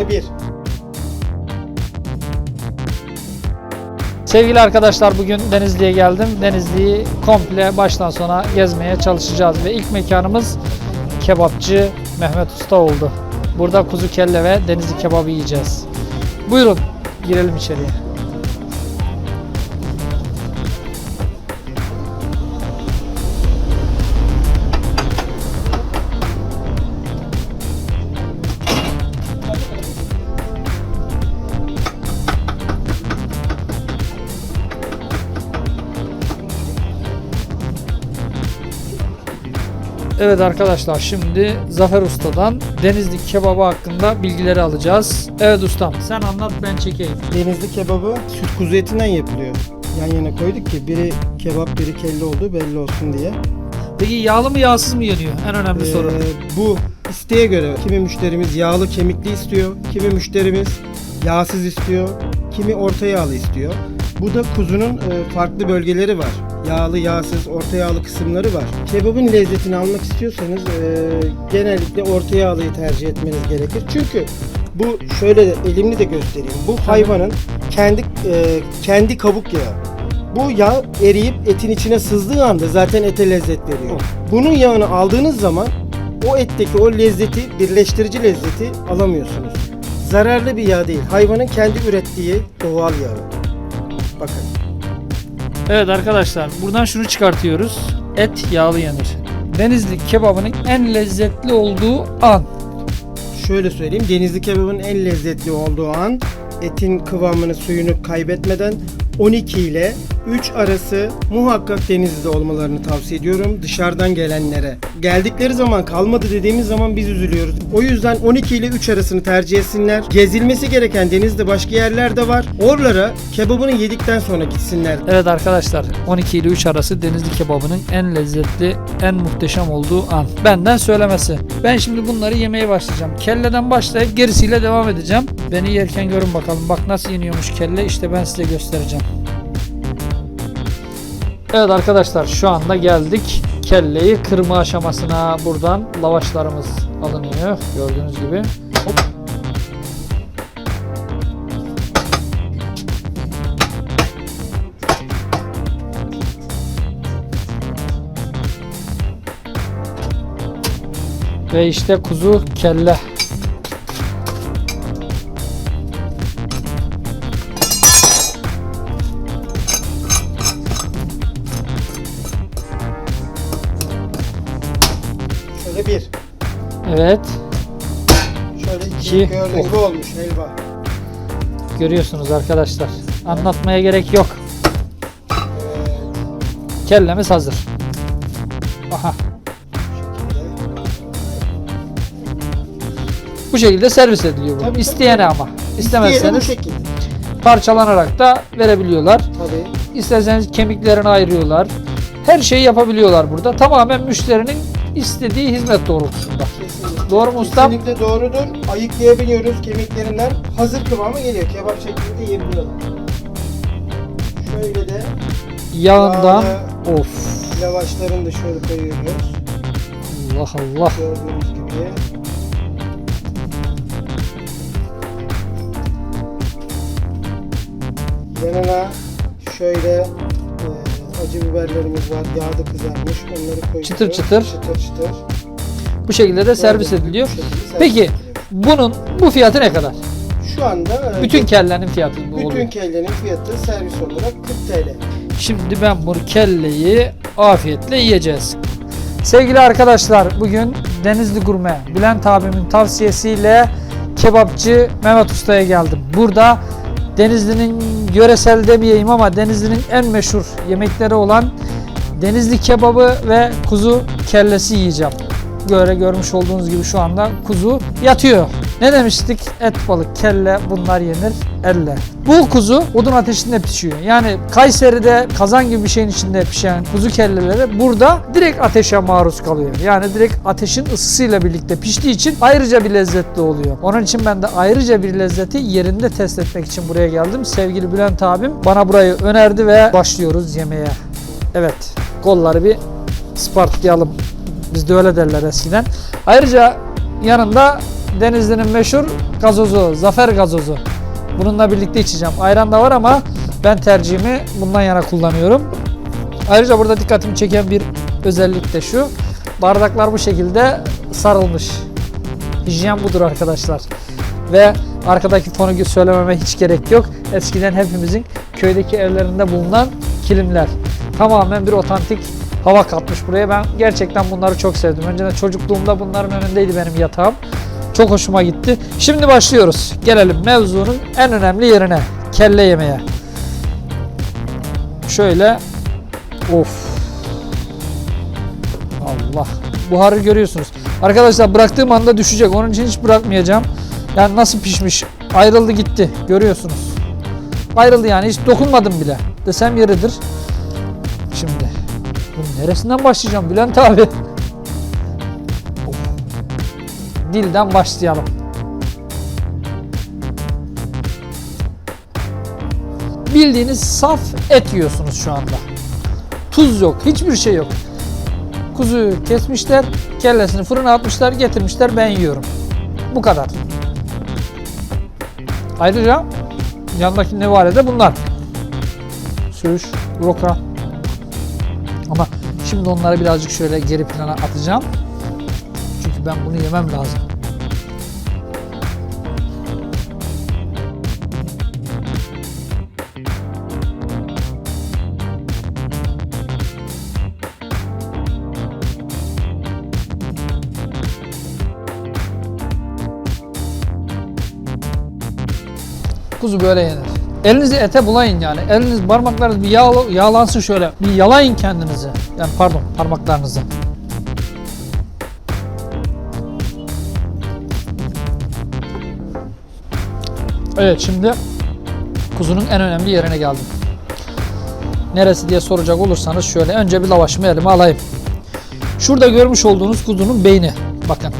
Şöyle bir. Sevgili arkadaşlar bugün Denizli'ye geldim. Denizli'yi komple baştan sona gezmeye çalışacağız ve ilk mekanımız kebapçı Mehmet Usta oldu. Burada kuzu kelle ve denizli kebabı yiyeceğiz. Buyurun girelim içeriye. Evet arkadaşlar şimdi Zafer Usta'dan Denizli kebabı hakkında bilgileri alacağız. Evet ustam sen anlat ben çekeyim. Denizli kebabı süt kuzu etinden yapılıyor. Yan yana koyduk ki biri kebap biri kelle olduğu belli olsun diye. Peki yağlı mı yağsız mı yanıyor? En önemli Ee, soru. Bu isteğe göre kimi müşterimiz yağlı kemikli istiyor, kimi müşterimiz yağsız istiyor, kimi orta yağlı istiyor. Bu da kuzunun e, farklı bölgeleri var. Yağlı, yağsız, orta yağlı kısımları var. Kebabın lezzetini almak istiyorsanız e, genellikle orta yağlıyı tercih etmeniz gerekir. Çünkü bu şöyle de elimli de göstereyim. Bu hayvanın kendi e, kendi kabuk yağı. Bu yağ eriyip etin içine sızdığı anda zaten ete lezzet veriyor. Bunun yağını aldığınız zaman o etteki o lezzeti, birleştirici lezzeti alamıyorsunuz. Zararlı bir yağ değil. Hayvanın kendi ürettiği doğal yağı. Bakın. Evet arkadaşlar buradan şunu çıkartıyoruz. Et yağlı yenir. Denizli kebabının en lezzetli olduğu an. Şöyle söyleyeyim. Denizli kebabın en lezzetli olduğu an etin kıvamını, suyunu kaybetmeden 12 ile 3 arası muhakkak denizde olmalarını tavsiye ediyorum dışarıdan gelenlere. Geldikleri zaman kalmadı dediğimiz zaman biz üzülüyoruz. O yüzden 12 ile 3 arasını tercih etsinler. Gezilmesi gereken denizde başka yerler de var. Oralara kebabını yedikten sonra gitsinler. Evet arkadaşlar 12 ile 3 arası Denizli kebabının en lezzetli, en muhteşem olduğu an. Benden söylemesi. Ben şimdi bunları yemeye başlayacağım. Kelleden başlayıp gerisiyle devam edeceğim. Beni yerken görün bakalım. Bak nasıl yeniyormuş kelle. İşte ben size göstereceğim. Evet arkadaşlar şu anda geldik kelleyi kırma aşamasına. Buradan lavaşlarımız alınıyor. Gördüğünüz gibi. Hop. Ve işte kuzu kelle. Evet şöyle iki, İki. gördüğünüz gibi olmuş helva. görüyorsunuz arkadaşlar. Anlatmaya gerek yok. Kellemiz hazır. Aha. Bu şekilde servis ediliyor bu. Tabii, İsteyene tabii. ama. İstemezseniz parçalanarak da verebiliyorlar. Tabii. İsterseniz kemiklerini ayırıyorlar. Her şeyi yapabiliyorlar burada. Tamamen müşterinin istediği hizmet doğrultusunda. Doğru mu ustam? Kesinlikle doğrudur. Ayıklayabiliyoruz kemiklerinden. Hazır kıvamı geliyor. Kebap şeklinde yiyebiliyorlar. Şöyle de Yağından of lavaşlarını da şöyle koyuyoruz. Allah Allah. Gördüğünüz gibi. Yanına şöyle e, acı biberlerimiz var. Yağda kızarmış. Onları koyuyoruz. Çıtır çıtır. Çıtır çıtır. Bu şekilde de servis ediliyor. Peki bunun bu fiyatı ne kadar? Şu anda e, Bütün kellenin fiyatı bu bütün oluyor. kellenin fiyatı servis olarak 40 TL. Şimdi ben bu kelleyi afiyetle yiyeceğiz. Sevgili arkadaşlar bugün Denizli Gurme Bülent abimin tavsiyesiyle kebapçı Mehmet Usta'ya geldim. Burada Denizli'nin yöresel demeyeyim ama Denizli'nin en meşhur yemekleri olan Denizli kebabı ve kuzu kellesi yiyeceğim. Göre görmüş olduğunuz gibi şu anda kuzu yatıyor. Ne demiştik? Et, balık, kelle bunlar yenir elle. Bu kuzu odun ateşinde pişiyor. Yani Kayseri'de kazan gibi bir şeyin içinde pişen kuzu kelleleri burada direkt ateşe maruz kalıyor. Yani direkt ateşin ısısıyla birlikte piştiği için ayrıca bir lezzetli oluyor. Onun için ben de ayrıca bir lezzeti yerinde test etmek için buraya geldim. Sevgili Bülent abim bana burayı önerdi ve başlıyoruz yemeğe. Evet, kolları bir spartlayalım. Bizde öyle derler eskiden. Ayrıca yanında Denizli'nin meşhur gazozu, Zafer gazozu. Bununla birlikte içeceğim. Ayran da var ama ben tercihimi bundan yana kullanıyorum. Ayrıca burada dikkatimi çeken bir özellik de şu. Bardaklar bu şekilde sarılmış. Hijyen budur arkadaşlar. Ve arkadaki fonu söylememe hiç gerek yok. Eskiden hepimizin köydeki evlerinde bulunan kilimler. Tamamen bir otantik hava katmış buraya. Ben gerçekten bunları çok sevdim. Önceden çocukluğumda bunların önündeydi benim yatağım. Çok hoşuma gitti. Şimdi başlıyoruz. Gelelim mevzunun en önemli yerine. Kelle yemeye. Şöyle. Of. Allah. Buharı görüyorsunuz. Arkadaşlar bıraktığım anda düşecek. Onun için hiç bırakmayacağım. Yani nasıl pişmiş. Ayrıldı gitti. Görüyorsunuz. Ayrıldı yani. Hiç dokunmadım bile. Desem yeridir. Bunun neresinden başlayacağım Bülent abi? Dilden başlayalım. Bildiğiniz saf et yiyorsunuz şu anda. Tuz yok. Hiçbir şey yok. Kuzuyu kesmişler, kellesini fırına atmışlar, getirmişler ben yiyorum. Bu kadar. Ayrıca yanındaki nevale de bunlar. Söğüş, roka. Şimdi onları birazcık şöyle geri plana atacağım. Çünkü ben bunu yemem lazım. Kuzu böyle yenir. Elinizi ete bulayın yani. Eliniz parmaklarınız bir yağ, yağlansın şöyle. Bir yalayın kendinizi. Yani pardon parmaklarınızı. Evet şimdi kuzunun en önemli yerine geldim. Neresi diye soracak olursanız şöyle önce bir lavaşımı elime alayım. Şurada görmüş olduğunuz kuzunun beyni. Bakın.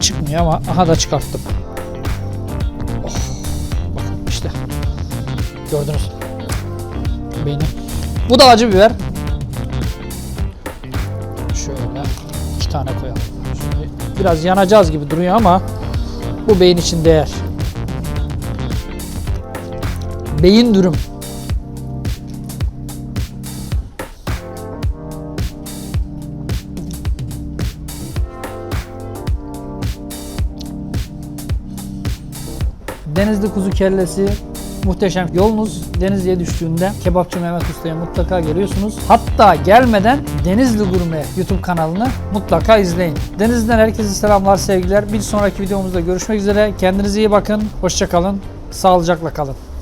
çıkmıyor ama aha da çıkarttım. Gördünüz. Beynim. Bu da acı biber. Şöyle iki tane koyalım. Şimdi biraz yanacağız gibi duruyor ama bu beyin için değer. Beyin dürüm. Denizli kuzu kellesi muhteşem. Yolunuz Denizli'ye düştüğünde Kebapçı Mehmet Usta'ya mutlaka geliyorsunuz. Hatta gelmeden Denizli Gurme YouTube kanalını mutlaka izleyin. Denizli'den herkese selamlar, sevgiler. Bir sonraki videomuzda görüşmek üzere. Kendinize iyi bakın. Hoşçakalın. Sağlıcakla kalın.